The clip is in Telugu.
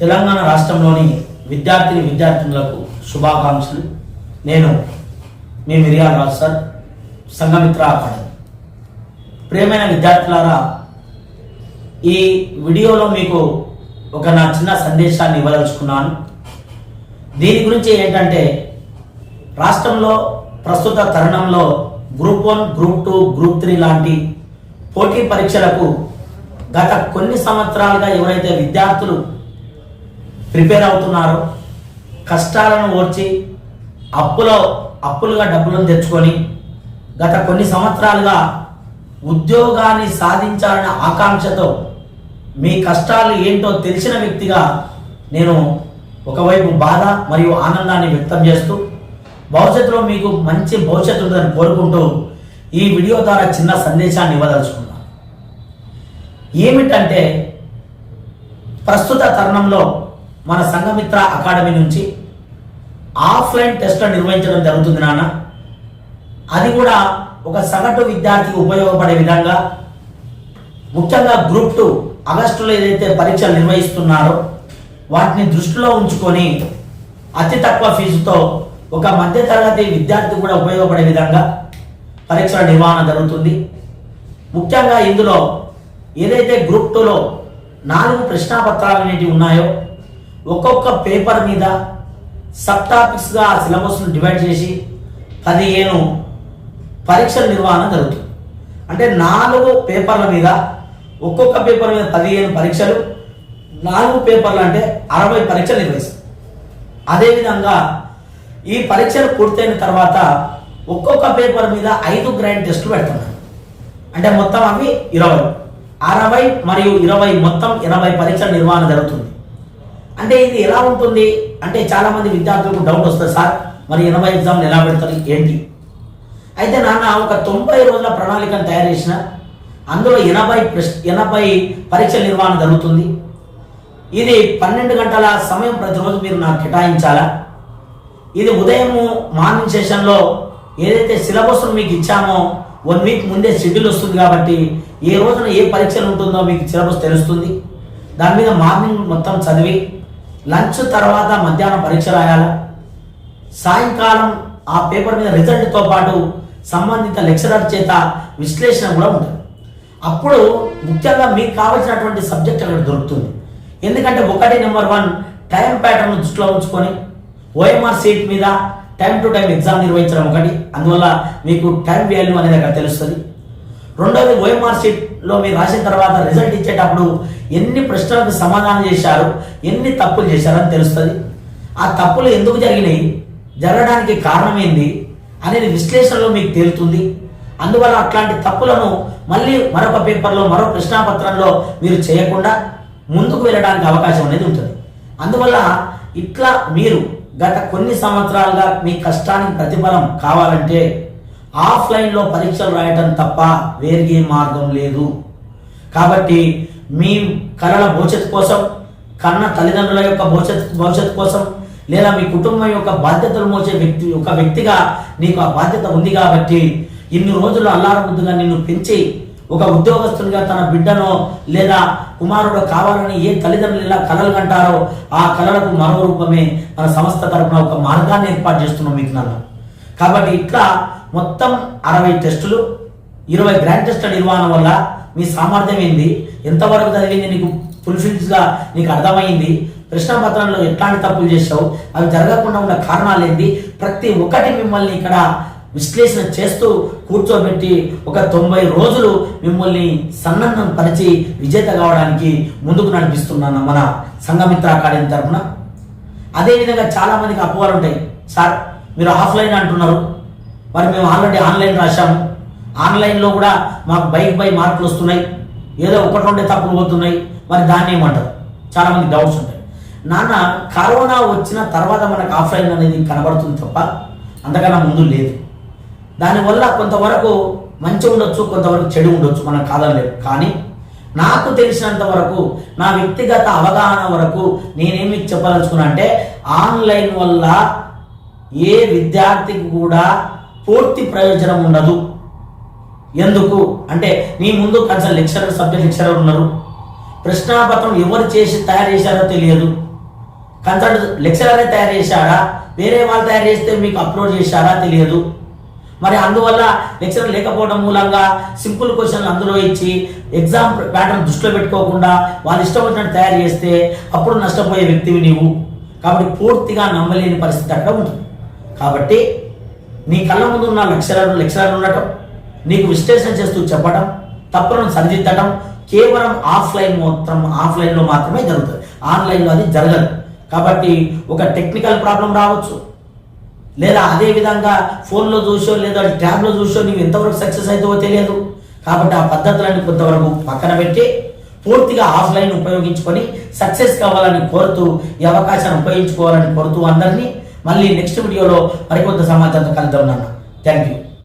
తెలంగాణ రాష్ట్రంలోని విద్యార్థిని విద్యార్థినులకు శుభాకాంక్షలు. నేను మీ మిరియాల రాజు సార్ సంఘమిత్ర అకాడమీ. విద్యార్థులారా ఈ వీడియోలో మీకు ఒక నా చిన్న సందేశాన్ని ఇవ్వదలుచుకున్నాను. దీని గురించి ఏంటంటే రాష్ట్రంలో ప్రస్తుత తరుణంలో group one group two group three లాంటి పోటీ పరీక్షలకు గత కొన్ని సంవత్సరాలుగా ఎవరైతే విద్యార్థులు ప్రిపేర్ అవుతున్నారు. కష్టాలను ఓర్చి అప్పులో అప్పులుగా డబ్బులను తెచ్చుకొని గత కొన్ని సంవత్సరాలుగా ఉద్యోగాన్ని సాధించాలన్న ఆకాంక్షతో మీ కష్టాలు ఏంటో తెలిసిన వ్యక్తిగా నేను ఒకవైపు బాధ మరియు ఆనందాన్ని వ్యక్తం చేస్తూ భవిష్యత్తులో మీకు మంచి భవిష్యత్తు ఉందని కోరుకుంటూ ఈ వీడియో ద్వారా చిన్న సందేశాన్ని ఇవ్వదలుచుకున్నాను ఏమిటంటే ప్రస్తుత తరుణంలో మన సంఘమిత్ర అకాడమీ నుంచి ఆఫ్లైన్ టెస్ట్లు నిర్వహించడం జరుగుతుంది నాన్న. అది కూడా ఒక సగటు విద్యార్థికి ఉపయోగపడే విధంగా ముఖ్యంగా గ్రూప్ టూ ఆగస్టులో ఏదైతే పరీక్షలు నిర్వహిస్తున్నారో వాటిని దృష్టిలో ఉంచుకొని అతి తక్కువ ఫీజుతో ఒక మధ్యతరగతి విద్యార్థి కూడా ఉపయోగపడే విధంగా పరీక్షల నిర్వహణ జరుగుతుంది. ముఖ్యంగా ఇందులో ఏదైతే గ్రూప్ టూలో నాలుగు ప్రశ్నాపత్రాలు అనేటివి ఉన్నాయో ఒక్కొక్క పేపర్ మీద సబ్ టాపిక్స్గా సిలబస్ను డివైడ్ చేసి పదిహేను పరీక్షల నిర్వహణ జరుగుతుంది. అంటే నాలుగు పేపర్ల మీద ఒక్కొక్క పేపర్ మీద పదిహేను పరీక్షలు నాలుగు పేపర్లు అంటే అరవై పరీక్షలు నిర్వహిస్తారు. అదేవిధంగా ఈ పరీక్షలు పూర్తయిన తర్వాత ఒక్కొక్క పేపర్ మీద ఐదు గ్రాండ్ టెస్టులు పెడుతున్నారు. అంటే మొత్తం అవి ఇరవై. అరవై మరియు ఇరవై మొత్తం ఎనభై పరీక్షల నిర్వహణ జరుగుతుంది. అంటే ఇది ఎలా ఉంటుంది? అంటే చాలా మంది విద్యార్థులకు డౌట్ వస్తుంది సార్ మరి ఎనభై ఎగ్జామ్లు ఎలా పెడతారు? ఏంటి? అయితే నాన్న ఒక తొంభై రోజుల ప్రణాళికను తయారు చేసిన అందులో ఎనభై ప్రశ్- ఎనభై పరీక్షల నిర్వహణ జరుగుతుంది. ఇది పన్నెండు గంటల సమయం ప్రతిరోజు మీరు నాకు కేటాయించాలా? ఇది ఉదయము మార్నింగ్ సెషన్లో ఏదైతే సిలబస్ మీకు ఇచ్చామో వన్ వీక్ ముందే షెడ్యూల్ వస్తుంది కాబట్టి ఏ రోజున ఏ పరీక్షలు ఉంటుందో మీకు సిలబస్ తెలుస్తుంది. దాని మీద మార్నింగ్ మొత్తం చదివి లంచ్ తర్వాత మధ్యాహ్నం పరీక్ష రాయాలా? సాయంకాలం ఆ పేపర్ మీద రిజల్ట్తో పాటు సంబంధిత లెక్చరర్ చేత విశ్లేషణ కూడా ఉంటుంది. అప్పుడు ముఖ్యంగా మీకు కావలసినటువంటి సబ్జెక్ట్ అక్కడ దొరుకుతుంది. ఎందుకంటే ఒకటి నెంబర్ వన్ టైం ప్యాటర్న్ దృష్టిలో ఉంచుకొని ఓఎంఆర్ సీట్ మీద టైం టు టైం ఎగ్జామ్ నిర్వహించడం ఒకటి. అందువల్ల మీకు టైం వాల్యూ అనేది అక్కడ తెలుస్తుంది. రెండోది ఓఎంఆర్ షీట్లో మీరు రాసిన తర్వాత రిజల్ట్ ఇచ్చేటప్పుడు ఎన్ని ప్రశ్నలకు సమాధానం చేశారు ఎన్ని తప్పులు చేశారని తెలుస్తుంది. ఆ తప్పులు ఎందుకు జరిగినాయి జరగడానికి కారణం ఏంది అనేది విశ్లేషణలో మీకు తేలుతుంది. అందువల్ల అట్లాంటి తప్పులను మళ్ళీ మరొక పేపర్లో మరో ప్రశ్నాపత్రంలో మీరు చేయకుండా ముందుకు వెళ్ళడానికి అవకాశం అనేది ఉంటుంది. అందువల్ల ఇట్లా మీరు గత కొన్ని సంవత్సరాలుగా మీ కష్టానికి ప్రతిఫలం కావాలంటే ఆఫ్లైన్లో పరీక్షలు రాయటం తప్ప వేరే మార్గం లేదు. కాబట్టి మీ కళల భవిష్యత్తు కోసం కన్న తల్లిదండ్రుల యొక్క భవిష్యత్తు భవిష్యత్తు కోసం లేదా మీ కుటుంబం యొక్క బాధ్యతలు మోసే వ్యక్తి ఒక వ్యక్తిగా నీకు ఆ బాధ్యత ఉంది కాబట్టి ఇన్ని రోజులు అల్లారముద్దుగా నిన్ను పెంచి ఒక ఉద్యోగస్తునిగా తన బిడ్డనో లేదా కుమారుడు కావాలని ఏ తల్లిదండ్రులు ఇలా కలలు కంటారో ఆ కళలకు మరో రూపమే మన సంస్థ తరపున ఒక మార్గాన్ని ఏర్పాటు చేస్తున్నాం మీకు నన్ను. కాబట్టి ఇట్లా మొత్తం అరవై టెస్టులు ఇరవై గ్రాండ్ టెస్టుల నిర్వహణ వల్ల మీ సామర్థ్యం ఏంది? ఎంతవరకు చదివింది నీకు ఫుల్ఫిల్స్గా నీకు అర్థమైంది? ప్రశ్నపత్రంలో ఎట్లాంటి తప్పులు చేసావు అవి జరగకుండా ఉన్న కారణాలు ఏంది? ప్రతి ఒక్కటి మిమ్మల్ని ఇక్కడ విశ్లేషణ చేస్తూ కూర్చోబెట్టి ఒక తొంభై రోజులు మిమ్మల్ని సన్నద్ధం పరిచి విజేత కావడానికి ముందుకు నడిపిస్తున్నాను మన సంఘమిత్ర అకాడమీ తరఫున. అదేవిధంగా చాలామందికి అపోహలు ఉంటాయి సార్ మీరు ఆఫ్లైన్ అంటున్నారు. మరి మేము ఆల్రెడీ ఆన్లైన్ రాశాము. ఆన్లైన్లో కూడా మాకు బైక్ బై మార్కులు వస్తున్నాయి. ఏదో ఒకటి రెండే తప్పులు పోతున్నాయి. మరి దాన్ని ఏమంటారు? చాలా మంది డౌట్స్ ఉంటాయి. నాన్న కరోనా వచ్చిన తర్వాత మనకు ఆఫ్లైన్ అనేది కనబడుతుంది తప్ప అంతకన్నా ముందు లేదు. దానివల్ల కొంతవరకు మంచి ఉండొచ్చు కొంతవరకు చెడు ఉండొచ్చు మనం కాదలేదు కానీ నాకు తెలిసినంత వరకు నా వ్యక్తిగత అవగాహన వరకు నేనేమి చెప్పదలుచుకున్నా అంటే ఆన్లైన్ వల్ల ఏ విద్యార్థికి కూడా పూర్తి ప్రయోజనం ఉండదు. ఎందుకు? అంటే నీ ముందు కన్సల్ లెక్చరర్ సబ్జెక్ట్ లెక్చరర్ ఉన్నారు. ప్రశ్నాపత్రం ఎవరు చేసి తయారు చేశారో తెలియదు. కన్సల్ట్ లెక్చరరే తయారు చేశారా వేరే వాళ్ళు తయారు చేస్తే మీకు అప్లోడ్ చేశారా? తెలియదు. మరి అందువల్ల లెక్చరర్ లేకపోవడం మూలంగా సింపుల్ క్వశ్చన్లు అందులో ఇచ్చి ఎగ్జామ్ ప్యాటర్న్ దృష్టిలో పెట్టుకోకుండా వాళ్ళు ఇష్టం వచ్చినట్టు తయారు చేస్తే అప్పుడు నష్టపోయే వ్యక్తివి నీవు. కాబట్టి పూర్తిగా నమ్మలేని పరిస్థితి అక్కడ ఉంటుంది. కాబట్టి నీ కళ్ళ ముందు ఉన్న లెక్చరర్ లెక్చరర్ ఉండటం నీకు విశ్లేషణ చేస్తూ చెప్పడం తప్పులను సరిదిద్దటం కేవలం ఆఫ్లైన్ మాత్రం ఆఫ్లైన్లో మాత్రమే జరుగుతుంది. ఆన్లైన్లో అది జరగదు. కాబట్టి ఒక టెక్నికల్ ప్రాబ్లం రావచ్చు. లేదా అదే విధంగా ఫోన్లో చూసో లేదా ట్యాబ్లో చూసో నీవు ఎంతవరకు సక్సెస్ అవుతావో తెలియదు. కాబట్టి ఆ పద్ధతులన్నీ కొంతవరకు పక్కన పెట్టి పూర్తిగా ఆఫ్లైన్ ఉపయోగించుకొని సక్సెస్ కావాలని కోరుతూ ఈ అవకాశాన్ని ఉపయోగించుకోవాలని కోరుతూ అందరినీ మళ్ళీ నెక్స్ట్ వీడియోలో మరికొంత సమాచారం కలుద్దాం నాన్న. Thank you